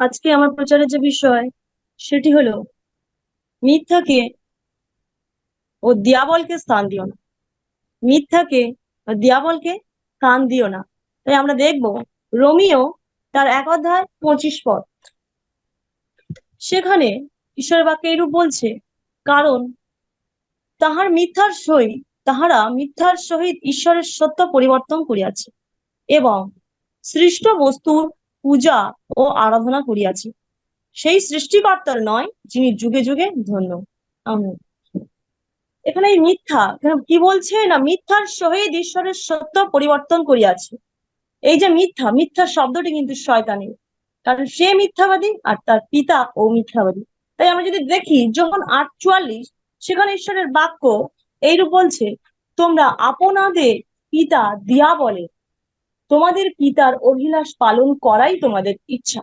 আজকে আমার প্রচারের যে বিষয়, সেটি হলো, মিথ্যাকে ও দিয়াবলকে স্থান দিও না। মিথ্যাকে ও দিয়াবলকে কান দিও না। তাই আমরা দেখব, রোমিও তার এক অধ্যায় পঁচিশ পদ। সেখানে ঈশ্বর বাক্যে এরূপ বলছে, কারণ তাহার মিথ্যার সহিত, তাহারা মিথ্যার সহিত ঈশ্বরের সত্য পরিবর্তন করিয়াছে এবং সৃষ্ট বস্তুর পূজা ও আরাধনা করিয়াছি। সেই সৃষ্টিকর্তার নয়, যিনি যুগে যুগে ধন্য। এখানে এই মিথ্যা কি বলছে? না, মিথ্যার সহিত ঈশ্বরের সত্য পরিবর্তন করিয়াছে। এই যে মিথ্যা মিথ্যা শব্দটি কিন্তু শয়তানের। কারণ সে মিথ্যাবাদী আর তার পিতা ও মিথ্যাবাদী। তাই আমরা যদি দেখি, যখন আটচুয়াল্লিশ, সেখানে ঈশ্বরের বাক্য এইরূপ বলছে, তোমরা আপনাদের পিতা দিয়া বলে তোমাদের পিতার অভিলাষ পালন করাই তোমাদের ইচ্ছা।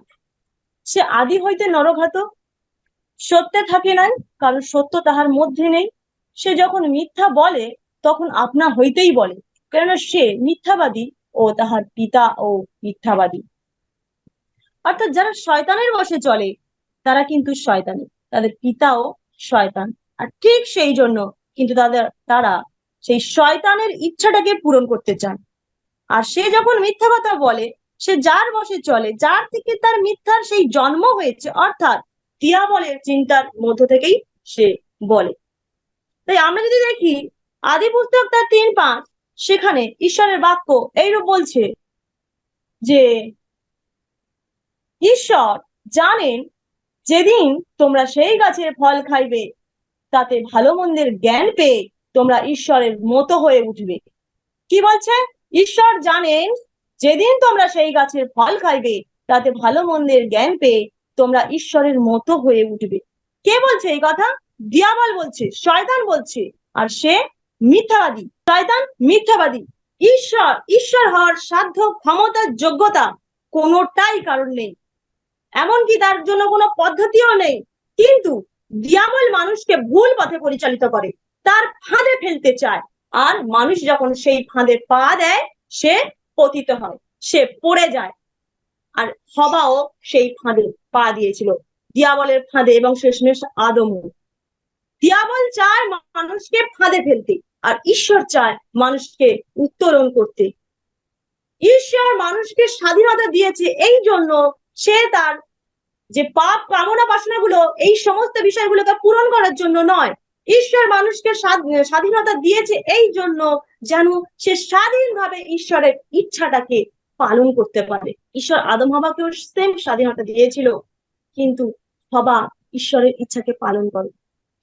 সে আদি হইতে নরঘাত, সত্যে থাকে নাই, কারণ সত্য তাহার মধ্যে নেই। সে যখন মিথ্যা বলে, তখন আপনা হইতেই বলে, কেননা সে মিথ্যাবাদী ও তাহার পিতা ও মিথ্যাবাদী। অর্থাৎ যারা শয়তানের বসে চলে, তারা কিন্তু শয়তানি। তাদের পিতাও শয়তান। আর ঠিক সেই জন্য কিন্তু তাদের, তারা সেই শয়তানের ইচ্ছাটাকে পূরণ করতে চান আর সে যখন মিথ্যা কথা বলে, সে যার বসে চলে, যার থেকে তার মিথ্যার সেই জন্ম হয়েছে, অর্থাৎ দিয়াবলের চিন্তার মধ্য থেকেই সে বলে। তাই আমরা যদি দেখি, আদি পুস্তক তার তিন পাঁচ সেখানে ঈশ্বরের বাক্য এইরূপ বলছে যে, ঈশ্বর জানেন যেদিন তোমরা সেই গাছের ফল খাইবে, তাতে ভালো মন্দের জ্ঞান পেয়ে তোমরা ঈশ্বরের মতো হয়ে উঠবে। কি বলছে? ঈশ্বর জানেন, যেদিন তোমরা সেই গাছের ফল খাইবে, তাতে ভালো মন্দের জ্ঞান পেয়ে তোমরা ঈশ্বরের মতো হয়ে উঠবে। কে বলছে এই কথা? দিয়াবল বলছে, শয়তান বলছে, আর সে মিথ্যাবাদী। শয়তান মিথ্যাবাদী। ঈশ্বর ঈশ্বর হওয়ার সাধ্য, ক্ষমতা, যোগ্যতা কোনোটাই কারণ নেই। এমনকি তার জন্য কোনো পদ্ধতিও নেই। কিন্তু দিয়াবল মানুষকে ভুল পথে পরিচালিত করে, তার ফাঁদে ফেলতে চায়। আর মানুষ যখন সেই ফাঁদে পা দেয়, সে পতিত হয়, সে পড়ে যায়। আর হবাও সেই ফাঁদে পা দিয়েছিল। দিয়াবলের ফাঁদে এবং শেষমেশ আদমও। দিয়াবল চায় মানুষকে ফাঁদে ফেলতে, আর ঈশ্বর চায় মানুষকে উত্তরণ করতে। ঈশ্বর মানুষকে স্বাধীনতা দিয়েছে এই জন্য সে তার যে পাপ কামনা বাসনাগুলো, এই সমস্ত বিষয়গুলোকে পূরণ করার জন্য নয় ঈশ্বর মানুষকে স্বাধীনতা দিয়েছে এই জন্য যেন সে স্বাধীনভাবে ঈশ্বরের ইচ্ছাটাকে পালন করতে পারে। ঈশ্বর আদম হবাকেও সেম স্বাধীনতা দিয়েছিল, কিন্তু হবা ঈশ্বরের ইচ্ছাকে পালন করে।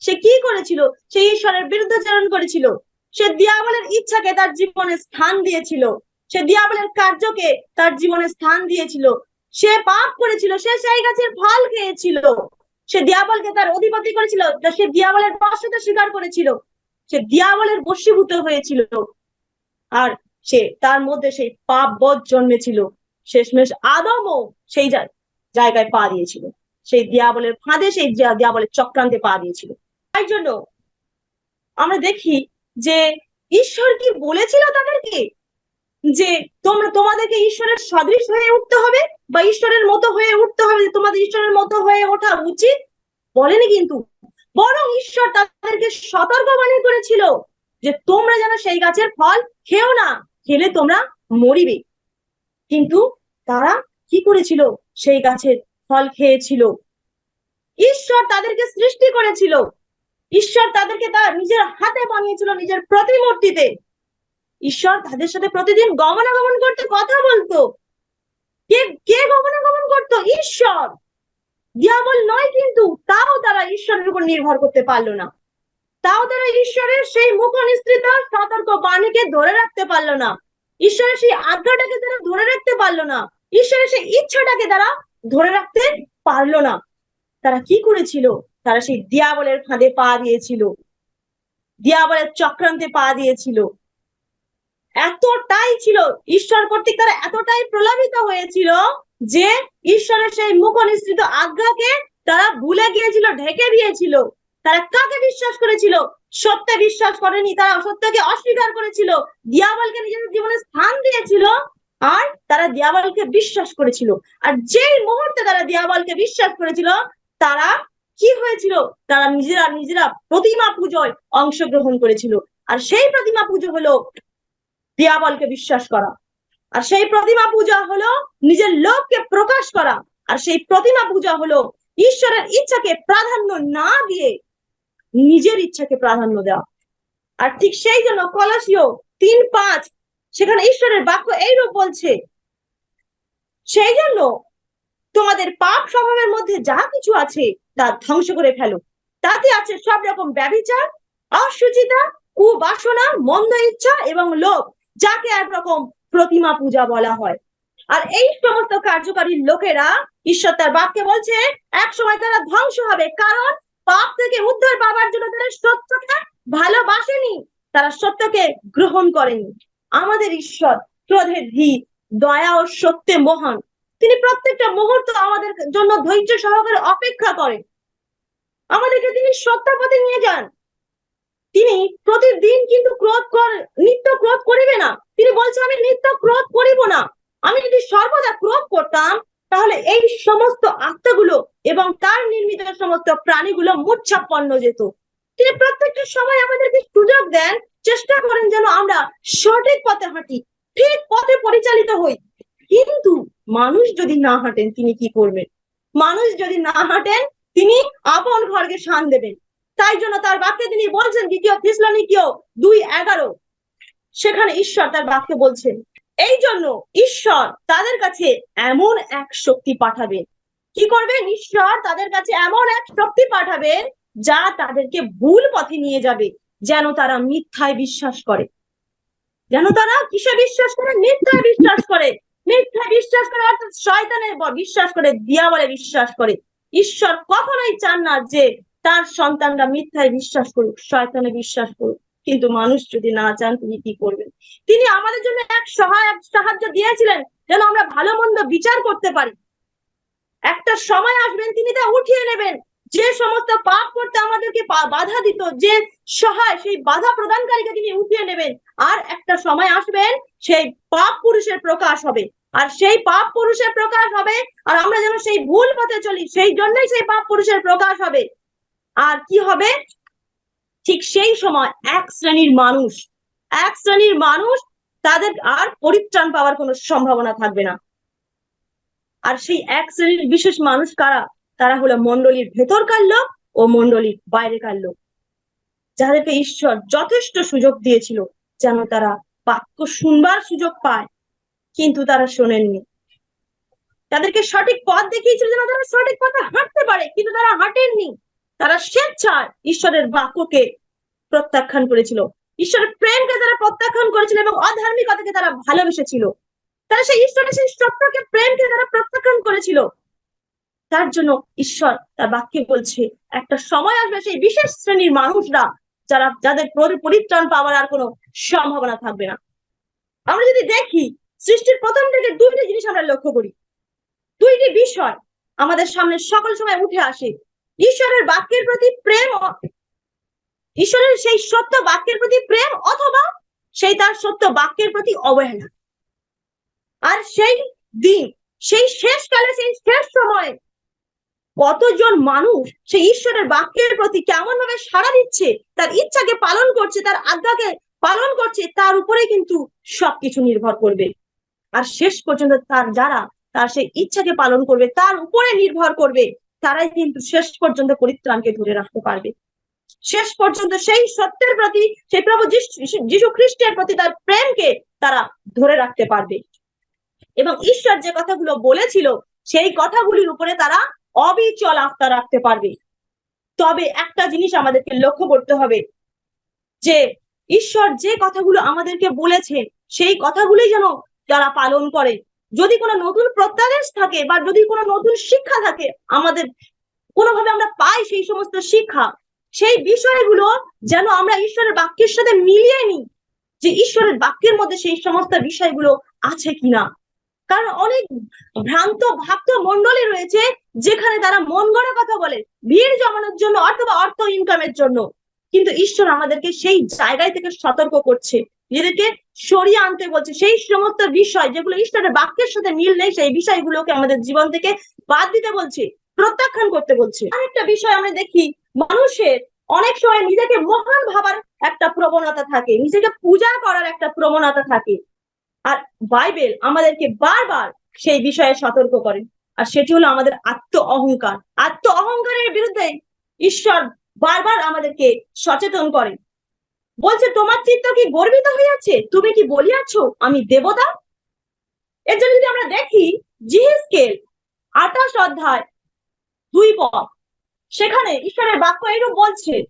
সে কি করেছিল? সে ঈশ্বরের বিরুদ্ধাচরণ করেছিল। সে দিয়াবলের ইচ্ছাকে তার জীবনে স্থান দিয়েছিল। সে দিয়াবলের কার্যকে তার জীবনে স্থান দিয়েছিল। সে পাপ করেছিল, সে সেই গাছের ফল খেয়েছিল। সে দিয়াবলকে তার অধিপতি করেছিল সে দিয়াবলের বশতা স্বীকার করেছিল। সে দিয়াবলের বশীভূত হয়েছিল। আর সে তার মধ্যে সেই পাপ বোধ জন্মেছিল। শেষমেশ আদমও সেই জায়গায় পা দিয়েছিল। সেই দিয়াবলের ফাঁদে সেই দিয়াবলের চক্রান্তে পা দিয়েছিল। তাই জন্য আমরা দেখি যে ঈশ্বর কি বলেছিল তাদেরকে? যে তোমরা তোমাদেরকে ঈশ্বরের সদৃশ হয়ে উঠতে হবে? বা ঈশ্বরের মতো হয়ে উঠতে হবে তোমাদের ঈশ্বরের মতো হয়ে ওঠা উচিত? বলেনি কিন্তু। বরং ঈশ্বর তাদেরকে সতর্কবাণী করেছিল যে তোমরা যেন সেই গাছের ফল খেও না, খেলে তোমরা মরিবে। কিন্তু তারা কি করেছিল? সেই গাছের ফল খেয়েছিল। ঈশ্বর তাদেরকে সৃষ্টি করেছিল। ঈশ্বর তাদেরকে তার নিজের হাতে বানিয়েছিল নিজের প্রতিমূর্তিতে। ঈশ্বর তাদের সাথে প্রতিদিন গমনাগমন করতে কথা বলতো। কে কে গমনাগমন করতো? ঈশ্বর। দিয়াবল নয় কিন্তু, তাও তারা ঈশ্বরের উপর নির্ভর করতে পারল না। তাও তারা ঈশ্বরের সেই মুখ নিস্তৃত সতর্ক বাণীকে ধরে রাখতে পারল না। ঈশ্বরের সেই আজ্ঞাটাকে তারা ধরে রাখতে পারল না। ঈশ্বরের সেই ইচ্ছাটাকে তারা ধরে রাখতে পারল না। তারা কি করেছিল? তারা সেই দিয়াবলের ফাঁদে পা দিয়েছিল। দিয়াবলের চক্রান্তে পা দিয়েছিল। এতটাই ছিল, ঈশ্বর কর্তৃক তারা এতটাই প্রলাভিত হয়েছিল যে ঈশ্বরের সেই মুখ নিঃসৃত আজ্ঞাকে তারা ভুলে গিয়েছিল, ঢেকে দিয়েছিল। তারা কাকে বিশ্বাস করেছিল? সত্যে বিশ্বাস করেনি, তারা সত্যকে অস্বীকার করেছিল। দিয়াবলকে নিজেদের জীবনে স্থান দিয়েছিল আর তারা দিয়াবলকে বিশ্বাস করেছিল। আর যেই মুহূর্তে তারা দিয়াবলকে বিশ্বাস করেছিল, তারা কি হয়েছিল? তারা নিজেরা নিজেরা প্রতিমা পুজোয় অংশগ্রহণ করেছিল। আর সেই প্রতিমা পুজো হলো দিয়াবলকে বিশ্বাস করা। আর সেই প্রতিমা পূজা হলো নিজের লোককে প্রকাশ করা। আর সেই প্রতিমা পূজা হলো ঈশ্বরের ইচ্ছাকে প্রাধান্য না দিয়ে নিজের ইচ্ছাকে প্রাধান্য দেওয়া। আর ঠিক সেই জন্য কলসীয় তিন পাঁচ, সেখানে ঈশ্বরের বাক্য এইরূপ বলছে, সেই জন্য তোমাদের পাপ স্বভাবের মধ্যে যা কিছু আছে তা ধ্বংস করে ফেলো। তাতে আছে সব রকম ব্যভিচার, অসুচিতা, কুবাসনা, মন্দ ইচ্ছা এবং লোভ। যাকে একরকম প্রতিমা পূজা বলা হয়। আর এই সমস্ত কার্যকারী লোকেরা ঈশ্বর তার বাক্যে বলছে, এক সময় তারা ধ্বংস হবে, কারণ পাপ থেকে উদ্ধার পাবার জন্য তারা সত্যকে ভালোবাসেনি, তারা সত্যকে গ্রহণ করেনি। আমাদের ঈশ্বর ক্রোধের ধীর দয়া ও সত্যে মহান। তিনি প্রত্যেকটা মুহূর্ত আমাদের জন্য ধৈর্য সহকারে অপেক্ষা করেন। আমাদেরকে তিনি সত্য পথে নিয়ে যান। তিনি প্রতিদিন কিন্তু ক্রোধ কর, নিত্য ক্রোধ করিবে না। তিনি বলছে আমি নিত্য ক্রোধ করিব না। আমি যদি সর্বদা ক্রোধ করতাম, তাহলে এই সমস্ত আত্মাগুলো এবং তার নির্মিত সমস্ত প্রাণীগুলো মূর্ছাপন্ন যেত। তিনি প্রত্যেকটা সময় আমাদেরকে সুযোগ দেন, চেষ্টা করেন যেন আমরা সঠিক পথে হাঁটি, ঠিক পথে পরিচালিত হই। কিন্তু মানুষ যদি না হাঁটেন, তিনি কি করবেন? মানুষ যদি না হাঁটেন, তিনি আপন ঘরকে শান দেবেন। তাই জন্য তার বাক্যে তিনি বলছেন দ্বিতীয় থিসলনিকীয় দুই এগারো। সেখানে ঈশ্বর তার বাক্যে বলছেন, এই জন্য ঈশ্বর তাদের কাছে এমন এক শক্তি পাঠাবেন কি করবেন? ঈশ্বর তাদের কাছে এমন এক শক্তি পাঠাবেন যা তাদেরকে ভুল পথে নিয়ে যাবে, যেন তারা মিথ্যায় বিশ্বাস করে। যেন তারা কিসে বিশ্বাস করে? মিথ্যায় বিশ্বাস করে। মিথ্যায় বিশ্বাস করে অর্থাৎ শয়তানের বিশ্বাস করে দিয়া বলে বিশ্বাস করে। ঈশ্বর কখনোই চান না যে তার সন্তানরা মিথ্যায় বিশ্বাস করুক, শয়তানে বিশ্বাস করুক। কিন্তু মানুষ যদি না চান, তিনি কি করবেন? তিনি আমাদের জন্য এক সহায়ক সাহায্য দিয়েছিলেন যেন আমরা ভালো মন্দ বিচার করতে পারি। একটা সময় আসবেন, তিনি তা উঠিয়ে নেবেন। যে সমস্ত পাপ করতে আমাদেরকে বাধা দিত, যে সহায়, সেই বাধা প্রদানকারীকে তিনি উঠিয়ে নেবেন। আর একটা সময় আসবেন, সেই পাপ পুরুষের প্রকাশ হবে। আর সেই পাপ পুরুষের প্রকাশ হবে, আর আমরা যেন সেই ভুল পথে চলি, সেই জন্যই সেই পাপ পুরুষের প্রকাশ হবে। আর কি হবে? ঠিক সেই সময় এক শ্রেণির মানুষ, এক শ্রেণির মানুষ তাদের আর পরিত্রাণ পাওয়ার কোনো সম্ভাবনা থাকবে না। আর সেই এক শ্রেণির বিশেষ মানুষ কারা? তারা হলো মন্ডলীর ভেতরকার লোক ও মন্ডলীর বাইরেকার লোক, যাদেরকে ঈশ্বর যথেষ্ট সুযোগ দিয়েছিল যেন তারা বাক্য শুনবার সুযোগ পায়, কিন্তু তারা শোনেননি। তাদেরকে সঠিক পথ দেখিয়েছিল যেন তারা সঠিক পথে হাঁটতে পারে, কিন্তু তারা হাঁটেননি। তারা স্বেচ্ছায় ঈশ্বরের বাক্যকে প্রত্যাখ্যান করেছিল। ঈশ্বরের প্রেমকে তারা প্রত্যাখ্যান করেছিল এবং অধার্মিকতাকে তারা ভালোবেসেছিল। তারা সেই ঈশ্বরের সেই সত্যকে প্রেমকে তারা প্রত্যাখ্যান করেছিল। তার জন্য ঈশ্বর তার বাক্যে বলছে, একটা সময় আসবে সেই বিশেষ শ্রেণির মানুষরা যারা, যাদের পরিত্রাণ পাওয়ার আর কোনো সম্ভাবনা থাকবে না। আমরা যদি দেখি, সৃষ্টির প্রথম থেকে দুইটি জিনিস আমরা লক্ষ্য করি। দুইটি বিষয় আমাদের সামনে সকল সময় উঠে আসে। ঈশ্বরের বাক্যের প্রতি প্রেম ঈশ্বরের সেই সত্য বাক্যের প্রতি প্রেম অথবা সেই তার সত্য বাক্যের প্রতি অবহেলা। আর সেই দিন, সেই শেষ কালে সেই শেষ সময়ে কতজন মানুষ সেই ঈশ্বরের বাক্যের প্রতি কেমন ভাবে সাড়া দিচ্ছে, তার ইচ্ছাকে পালন করছে, তার আজ্ঞাকে পালন করছে, তার উপরে কিন্তু সবকিছু নির্ভর করবে। আর শেষ পর্যন্ত তার যারা, তার সেই ইচ্ছাকে পালন করবে, তার উপরে নির্ভর করবে। তারাই কিন্তু শেষ পর্যন্ত পরিত্রাণকে ধরে রাখতে পারবে। শেষ পর্যন্ত সেই সত্যের প্রতি, সেই প্রভু যীশু খ্রিস্টের প্রতি তার প্রেমকে তারা ধরে রাখতে পারবে। এবং ঈশ্বর যে কথাগুলো বলেছিল, সেই কথাগুলির উপরে তারা অবিচল আস্থা রাখতে পারবে। তবে একটা জিনিস আমাদেরকে লক্ষ্য করতে হবে, যে ঈশ্বর যে কথাগুলো আমাদেরকে বলেছেন সেই কথাগুলোই যেন তারা পালন করে যদি কোনো নতুন প্রত্যাদেশ থাকে বা যদি কোনো নতুন শিক্ষা থাকে, আমাদের কোনোভাবে আমরা পাই সেই সমস্ত শিক্ষা, সেই বিষয়গুলো যেন আমরা ঈশ্বরের বাক্যের সাথে মিলিয়ে নিই যে ঈশ্বরের বাক্যের মধ্যে সেই সমস্ত বিষয়গুলো আছে কিনা। কারণ অনেক ভ্রান্ত ভক্ত মন্ডলী রয়েছে যেখানে তারা মন গড়া কথা বলে, ভিড় জমানোর জন্য অথবা অর্থ ইনকামের জন্য। কিন্তু ঈশ্বর আমাদেরকে সেই জায়গায় থেকে সতর্ক করছে। নিজেদেরকে সরিয়ে আনতে বলছে। সেই সমস্ত বিষয় যেগুলো ঈশ্বরের বাক্যের সাথে মিল নেই, সেই বিষয়গুলোকে আমাদের জীবন থেকে বাদ দিতে বলছে, প্রত্যাখ্যান করতে বলছে। আরেকটা বিষয় আমরা দেখি, মানুষের অনেক সময় নিজেকে মহান ভাবার একটা প্রবণতা থাকে, নিজেকে পূজা করার একটা প্রবণতা থাকে। আর বাইবেল আমাদেরকে বারবার সেই বিষয়ে সতর্ক করে। আর সেটি হলো আমাদের আত্ম অহংকার। আত্ম অহংকারের বিরুদ্ধে ঈশ্বর বারবার আমাদেরকে সচেতন করে। বলছে, তোমার চিত্ত কি গর্বিত হইয়াছে? তুমি কি বলিয়াছ, আমি দেবতা? এর জন্য যদি আমরা দেখি, জিহিসকেল আঠাশ অধ্যায় দুই পদ, সেখানে ঈশ্বরের বাক্য এরূপ বলছে।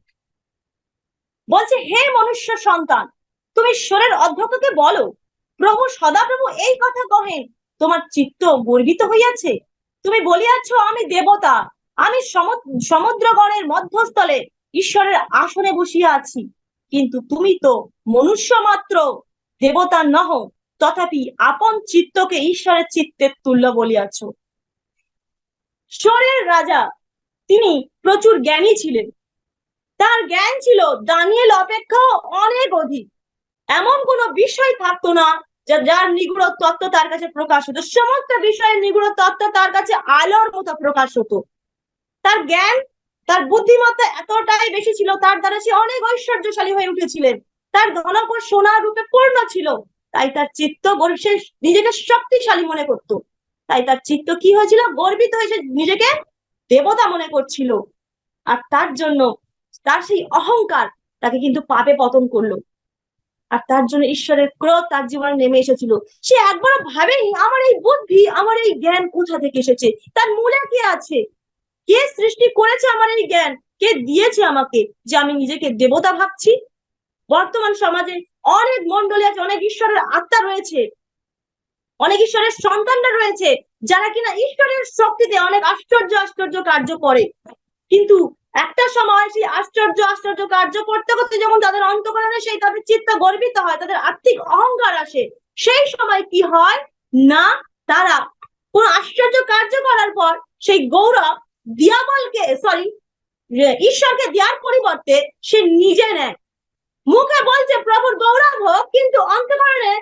বলছে, হে মনুষ্য সন্তান, তুমি ঈশ্বরের অধ্যক্ষকে বলো, প্রভু সদাপ্রভু এই কথা কহেন, তোমার চিত্ত গর্বিত হইয়াছে? তুমি বলিয়াছ, আমি দেবতা, আমি সমু- সমুদ্রগণের মধ্যস্থলে ঈশ্বরের আসনে বসিয়া আছি। কিন্তু তুমি তো মনুষ্য মাত্র, দেবতা নহ, তথাপি আপন চিত্তকে ঈশ্বরের চিত্তের তুল্য বলিয়াছ। ঈশ্বরের রাজা, তিনি প্রচুর জ্ঞানী ছিলেন। তার জ্ঞান ছিল দানিয়েল অপেক্ষাও অনেক অধিক। এমন কোনো বিষয় থাকতো না যা- যার নিগুড় তত্ত্ব তার কাছে প্রকাশ হতো। সমস্ত বিষয়ের নিগুড় তত্ত্ব তার কাছে আলোর মতো প্রকাশ হতো। তার জ্ঞান তার বুদ্ধিমত্তা এতটাই বেশি ছিল, তার দ্বারা সে অনেক ঐশ্বর্যশালী হয়ে উঠেছিলেন। তার ধনকর সোনার রূপে পূর্ণ ছিল। তাই তার চিত্ত সে নিজেকে শক্তিশালী মনে করত। তাই তার চিত্ত কি হয়েছিল? গর্বিত হয়ে সে নিজেকে দেবতা মনে করছিল। আর তার জন্য তার সেই অহংকার তাকে কিন্তু পাপে পতন করল। আর তার জন্য ঈশ্বরের ক্রোধ তার জীবনে নেমে এসেছিল। সে একবারও ভাবেনি, আমার এই বুদ্ধি, আমার এই জ্ঞান কোথা থেকে এসেছে? তার মূলে কে আছে? কে সৃষ্টি করেছে আমার এই জ্ঞান? কে দিয়েছে আমাকে যে আমি নিজেকে দেবতা ভাবছি? বর্তমান সমাজে অনেক মন্ডলী আছে, অনেক ঈশ্বরের আত্মা রয়েছে। অনেক ঈশ্বরের সন্তানরা রয়েছে, যারা কিনা ঈশ্বরের শক্তিতে অনেক আশ্চর্য আশ্চর্য কার্য করে। কিন্তু একটা সময় সেই আশ্চর্য আশ্চর্য কার্য করতে করতে যখন তাদের অন্তকরণে সেই তাদের চিত্ত গর্বিত হয়, তাদের আর্থিক অহংকার আসে। সেই সময় কি হয়? না, তারা কোন আশ্চর্য কার্য করার পর সেই গৌরব দিয়াবলকে সরি ঈশ্বরকে দেওয়ার পরিবর্তে সে নিজে নেয়। মুখে বলছে, প্রভুর গৌরব হোক কিন্তু অন্তকরণে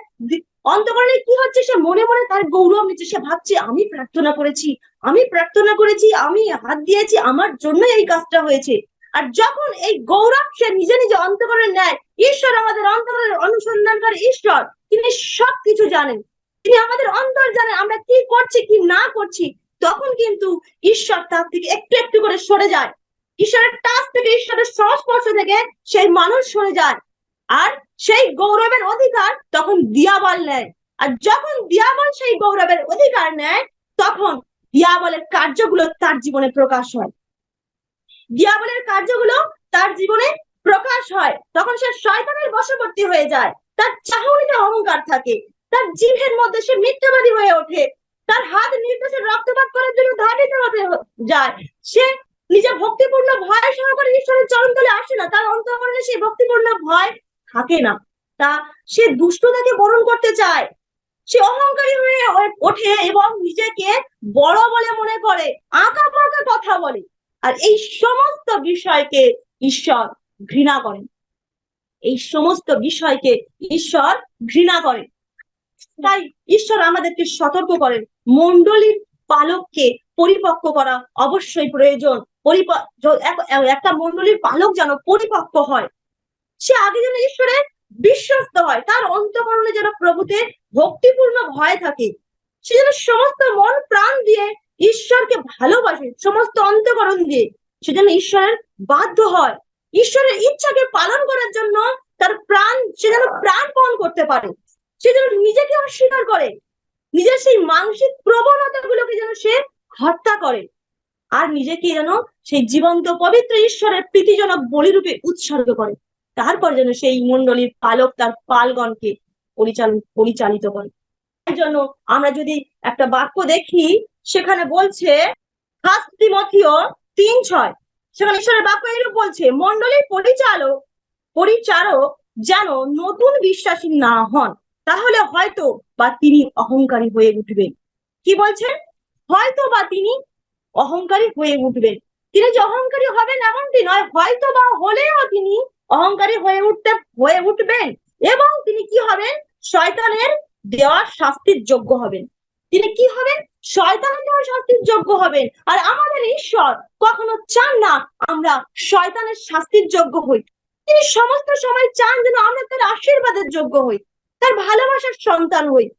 অন্তকরণে কি হচ্ছে? সে মনে মনে তার গৌরব নিচ্ছে। সে ভাবছে, আমি প্রার্থনা করেছি, আমি প্রার্থনা করেছি, আমি হাত দিয়েছি, আমার জন্য এই কাজটা হয়েছে। আর যখন এই গৌরব সে নিজে নিজে অন্তকরণে নেয়, ঈশ্বর আমাদের অন্তরের অনুসন্ধানকারী ঈশ্বর, তিনি সবকিছু জানেন। তিনি আমাদের অন্তর জানেন আমরা কি করছি, কি না করছি তখন কিন্তু ঈশ্বর তার থেকে একটু একটু করে সরে যায়। ঈশ্বরের টাচ থেকে ঈশ্বরের সংস্পর্শ থেকে সেই মানুষ সরে যায়। আর সেই গৌরবের অধিকার তখন দিয়াবল নেয়। আর যখন দিয়াবল সেই গৌরবের অধিকার নেয়, তখন দিয়াবলের কার্যগুলো তার জীবনে প্রকাশ হয়। দিয়াবলের কার্যগুলো তার জীবনে প্রকাশ হয়। তখন সে শয়তানের বশবর্তী হয়ে যায়। তার চাহনিতে অহংকার থাকে। তার জিভের মধ্যে সে মিথ্যাবাদী হয়ে ওঠে। তার হাত নির্দেশে রক্তপাত করার জন্য ধাবিত হতে যায়। সে নিজে ভক্তিপূর্ণ ভয় সহকারে ঈশ্বরের চরণ তলে আসে না। তার অন্তর্মনে সেই ভক্তিপূর্ণ ভয় থাকে না। তা সে দুষ্টতাকে বরণ করতে চায়। সে অহংকারী হয়ে ওঠে এবং নিজেকে বড় বলে মনে করে, আঁকা পাকা কথা বলে। আর এই সমস্ত বিষয়কে ঈশ্বর ঘৃণা করেন। এই সমস্ত বিষয়কে ঈশ্বর ঘৃণা করেন। তাই ঈশ্বর আমাদেরকে সতর্ক করেন। মন্ডলীর পালককে পরিপক্ক করা অবশ্যই প্রয়োজন। একটা মন্ডলীর পালক যেন পরিপক্ক হয়। সে আগে যেন ঈশ্বরের বিশ্বস্ত হয়। তার অন্তকরণে যেন প্রভুতে ভক্তিপূর্ণ ভয় থাকে। সে যেন সমস্ত মন প্রাণ দিয়ে ঈশ্বরকে ভালোবাসে, সমস্ত অন্তকরণ দিয়ে। সে যেন ঈশ্বরের বাধ্য হয়। ঈশ্বরের ইচ্ছাকে পালন করার জন্য তার প্রাণ সে যেন প্রাণপণ করতে পারে। সে যেন নিজেকে অস্বীকার করে। নিজের সেই মানসিক প্রবণতাগুলোকে যেন সে হত্যা করে। আর নিজেকে যেন সেই জীবন্ত পবিত্র ঈশ্বরের প্রীতিজনক বলিরূপে উৎসর্গ করে। তারপর যেন সেই মণ্ডলীর পালক তার পালগণকে পরিচালন পরিচালিত করে। তাই জন্য আমরা যদি একটা বাক্য দেখি, সেখানে বলছে ফার্স্ট তিন ছয়। সেখানে ঈশ্বরের বাক্য এরূপ বলছে মন্ডলীর পরিচালক, পরিচারক যেন নতুন বিশ্বাসী না হন। তাহলে হয়তো বা তিনি অহংকারী হয়ে উঠবেন। কি বলছেন? হয়তো বা তিনি অহংকারী হয়ে উঠবেন। তিনি যে অহংকারী হবেন এমনটি নয়, হয়তো বা হলেও তিনি অহংকারী হয়ে উঠতে, হয়ে উঠবেন এবং তিনি কি হবেন? শয়তানের দেওয়া শাস্তির যোগ্য হবেন। তিনি কি হবেন? শয়তানের দেওয়া শাস্তির যোগ্য হবেন। আর আমাদের ঈশ্বর কখনো চান না আমরা শয়তানের শাস্তির যোগ্য হই। তিনি সমস্ত সময় চান যেন আমরা তার আশীর্বাদের যোগ্য হই। তার ভালোবাসার সন্তান হই।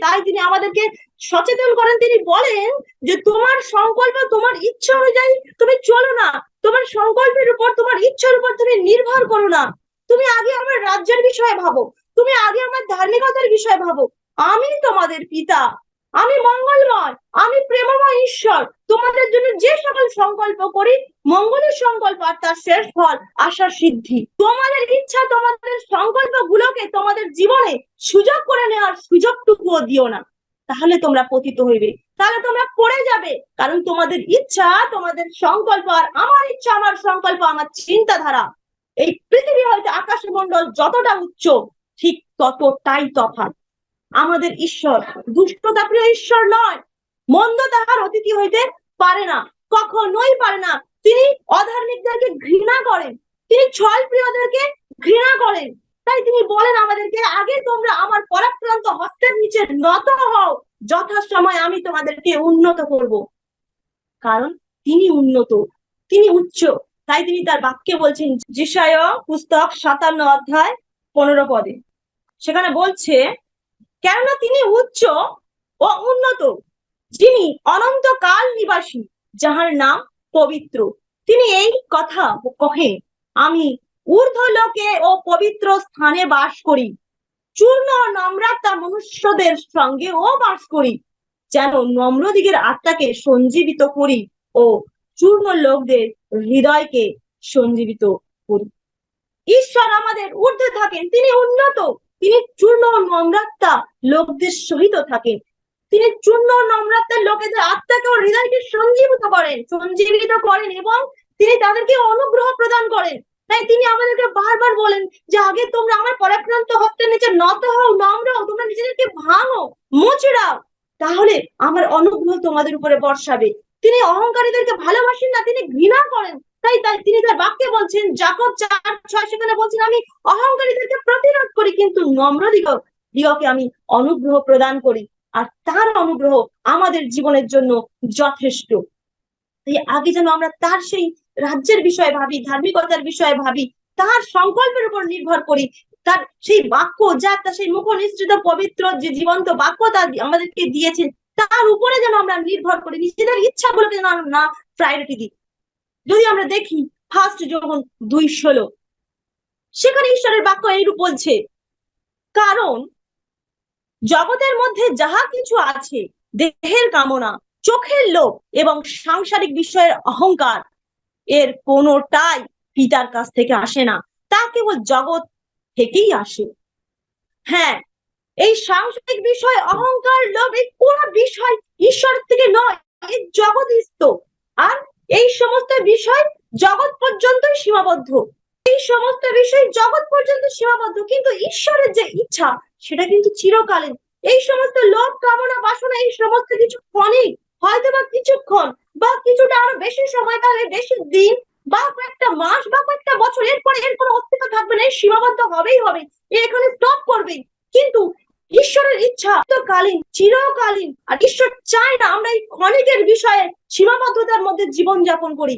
তাই তিনি আমাদেরকে সচেতন করেন। তিনি বলেন যে, তোমার সংকল্প, তোমার ইচ্ছা অনুযায়ী তুমি চলো না। তোমার সংকল্পের উপর, তোমার ইচ্ছার উপর তুমি নির্ভর করো না। তুমি আগে আমার রাজ্যের বিষয়ে ভাবো। তুমি আগে আমার ধার্মিকতার বিষয়ে ভাবো। আমি তোমাদের পিতা। আমি মঙ্গলময়, আমি প্রেমময় ঈশ্বর। তোমাদের জন্য যে সকল সংকল্প করি, মঙ্গলের সংকল্প আর তার শেষ ফল আশা সিদ্ধি। তোমাদের ইচ্ছা, তোমাদের সংকল্প গুলোকে তোমাদের জীবনে সুযোগ করে নেওয়ার সুযোগটুকুও দিও না। তাহলে তোমরা পতিত হইবে। তাহলে তোমরা পড়ে যাবে। কারণ তোমাদের ইচ্ছা, তোমাদের সংকল্প আর আমার ইচ্ছা, আমার সংকল্প, আমার চিন্তাধারা। এই পৃথিবী হয়তো আকাশমণ্ডল যতটা উচ্চ, ঠিক ততটাই তফাৎ। আমাদের ঈশ্বর। দুষ্টতা প্রিয় ঈশ্বর নয়। মন্দ তাহার অতিথি হইতে পারে না। কখনোই পারে না। তিনি অধার্মিকদেরকে ঘৃণা করেন। তিনি ছল প্রিয়দেরকে ঘৃণা করেন। তাই তিনি বলেন আমাদেরকে, আগে তোমরা আমার পরাক্রান্ত হস্তের নিচে নত হও। যথাসময় আমি তোমাদেরকে উন্নত করব। কারণ তিনি উন্নত। তিনি উচ্চ। তাই তিনি তার বাক্যে বলছেন যিশায় পুস্তক সাতান্ন অধ্যায় পনেরো পদে। সেখানে বলছে কেননা তিনি উচ্চ ও উন্নত, যিনি অনন্তকাল নিবাসী, যাহার নাম পবিত্র। তিনি এই কথা কহে, আমি ঊর্ধ্বলোকে ও পবিত্র স্থানে বাস করি, চূর্ণ ও নম্রাতা মনুষ্যদের সঙ্গে ও বাস করি, যেন নম্রদিগের আত্মাকে সঞ্জীবিত করি ও চূর্ণ লোকদের হৃদয়কে সঞ্জীবিত করি। ঈশ্বর আমাদের ঊর্ধ্বে থাকেন, তিনি উন্নত। তিনি চূর্ণ নম্রাত্মা লোকদের সহিত থাকেন। তিনি চূর্ণ নম্রাত্মার লোকেদের আত্মাকে ও হৃদয়কে সঞ্জীবিত করেন সঞ্জীবিত করেন এবং তিনি তাদেরকে অনুগ্রহ প্রদান করেন। তাই তিনি আমাদেরকে বারবার বলেন যে, আগে তোমরা আমার পরাক্রান্ত হস্তের নিচে নত হও, নম্র হও, তোমরা নিজেদেরকে ভাঙো মুচড়াও তাহলে আমার অনুগ্রহ তোমাদের উপরে বর্ষাবে। তিনি অহংকারীদেরকে ভালোবাসেন না, তিনি ঘৃণা করেন। তাই তাই তিনি তার বাক্যে বলছেন, জাকব চার ছয় সেখানে বলছেন, আমি অহংকারীদেরকে প্রতিরোধ করি, কিন্তু নম্র দিগ দিগকে আমি অনুগ্রহ প্রদান করি, আর তার অনুগ্রহ আমাদের জীবনের জন্য যথেষ্ট। আগে যেন আমরা তার সেই রাজ্যের বিষয়ে ভাবি, ধার্মিকতার বিষয়ে ভাবি, তার সংকল্পের উপর নির্ভর করি, তার সেই বাক্য যা, তার সেই মুখ নিশ্চিত পবিত্র যে জীবন্ত বাক্য তা আমাদেরকে দিয়েছেন তার উপরে যেন আমরা নির্ভর করি, নিজেদের ইচ্ছাগুলোকে যেন না প্রায়োরিটি দিই। যদি আমরা দেখি ফার্স্ট যখন দুই ষোলো, সেখানে ঈশ্বরের বাক্য এইরূপ বলছে, কারণ জগতের মধ্যে যাহা কিছু আছে, দেহের কামনা, চোখের লোভ এবং সাংসারিক বিষয়ের অহংকার, এর কোনোটাই পিতার কাছ থেকে আসে না। তা কেবল জগৎ থেকেই আসে। হ্যাঁ এই সাংসারিক বিষয়, অহংকার, লোভ, এই কোনো বিষয় ঈশ্বর থেকে নয়, এই সমস্ত বিষয় জগৎ পর্যন্তই সীমাবদ্ধ। এই সমস্ত বিষয় জগৎ পর্যন্ত সীমাবদ্ধ, কিন্তু ঈশ্বরের যে ইচ্ছা, সেটা কিন্তু চিরকালীন। এই সমস্ত লোভ, কামনা, বাসনা, এই সমস্ত কিছু ক্ষণিক হয়তো বা কিছুক্ষণ বা কিছুটা আরও বেশি সময়কালে বেশি দিন বা কয়েকটা মাস বা কয়েকটা বছর, এরপরে এর কোনো অস্তিত্ব থাকবে না সীমাবদ্ধ হবেই হবে এখানে স্টপ করবে। কিন্তু ঈশ্বরের ইচ্ছা কালীন চিরকালীন, আর ঈশ্বর চায় না আমরা এই ক্ষণিকের বিষয়ে সীমাবদ্ধতার মধ্যে জীবন যাপন করি।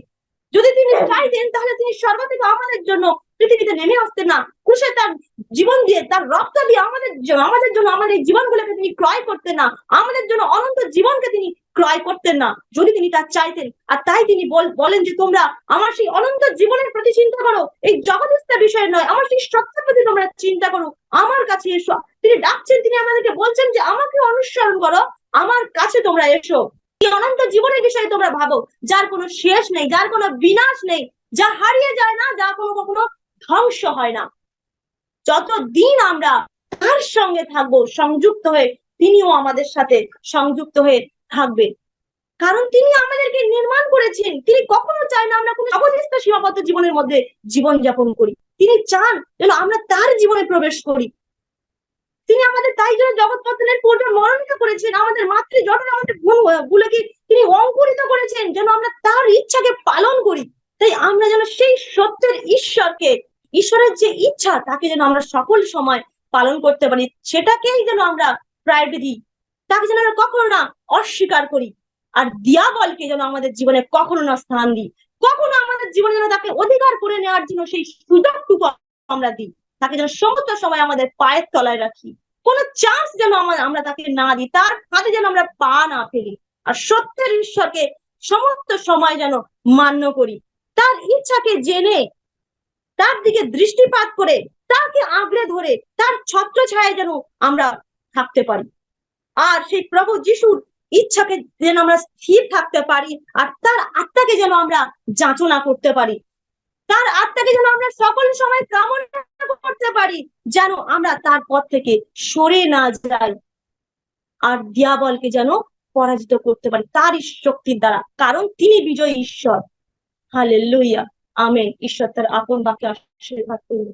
যদি তিনি চাইতেন তাহলে তিনি সর্বাধিক আমাদের জন্য পৃথিবীতে নেমে আসতেন না। কুশে তার জীবন দিয়ে, তার রক্ত দিয়ে আমাদের আমাদের জন্য আমাদের এই জীবনগুলোকে তিনি ক্রয় করতেন না। আমাদের জন্য অনন্ত জীবনকে তিনি ক্রয় করতেন না। যদি তিনি তা চাইতেন, আর তাই তিনি বল- বলেন যে তোমরা আমার সেই অনন্ত জীবনের প্রতি চিন্তা করো। এই জগদস্থ বিষয় নয়, আমার সেই সত্যের প্রতি তোমরা চিন্তা করো। আমার কাছে এসো। তিনি ডাকছেন, তিনি আমাদেরকে বলছেন যে আমাকে অনুসরণ করো। আমার কাছে তোমরা এসো। অনন্ত জীবনের বিষয়ে তোমরা ভাবো, যার কোনো শেষ নেই, যার কোনো বিনাশ নেই, যা হারিয়ে যায় না, যা কোনো কখনো ধ্বংস হয় না। যতদিন আমরা তার সঙ্গে থাকব, সংযুক্ত হয়ে, তিনিও আমাদের সাথে সংযুক্ত হয়ে থাকবে। কারণ তিনি আমাদেরকে নির্মাণ করেছেন। তিনি কখনো চায় না আমরা কোনো অবস্থা সীমাবদ্ধ জীবনের মধ্যে জীবন যাপন করি। তিনি চান যেন আমরা তার জীবনে প্রবেশ করি। তিনি আমাদের তাই জন্য জগৎ পতনের পূর্বে মনোনীত করেছেন, আমাদের মাতৃ জঠরে আমাদের গুলোকে তিনি অঙ্কুরিত করেছেন, যেন আমরা তার ইচ্ছাকে পালন করি। তাই আমরা যেন সেই সত্যের ঈশ্বরকে, ঈশ্বরের যে ইচ্ছা, তাকে যেন আমরা সকল সময় পালন করতে পারি। সেটাকেই যেন আমরা প্রায়োরিটি দিই। তাকে যেন আমরা কখনো না অস্বীকার করি। আর দিয়াবলকে যেন আমাদের জীবনে কখনো না স্থান দিই। কখনো আমাদের জীবনে যেন তাকে অধিকার করে নেওয়ার জন্য সেই সুযোগটুকু আমরা দিই। তাকে যেন সমস্ত সময় আমাদের পায়ের তলায় রাখি। কোনো চান্স যেন আমরা তাকে না দিই, তার হাতে যেন আমরা পা না ফেলি। আর সত্যের ঈশ্বরকে সমস্ত সময় যেন মান্য করি। তার ইচ্ছাকে জেনে, তার দিকে দৃষ্টিপাত করে, তাকে আঁকড়ে ধরে, তার ছত্র ছায় যেন আমরা থাকতে পারি। আর সেই প্রভু যিশুর ইচ্ছাকে যেন আমরা স্থির থাকতে পারি, আর তার আত্মাকে যেন আমরা যাচনা করতে পারি। তার আত্মাকে যেন আমরা সকল সময় কামনা করতে পারি, যেন আমরা তার পথ থেকে সরে না যাই। আর দিয়াবলকে যেন পরাজিত করতে পারি তার শক্তির দ্বারা, কারণ তিনি বিজয় ঈশ্বর। হালে লুইয়া আমেন ঈশ্বর তার আপন বাক্যে আশীর্বাদ করুন।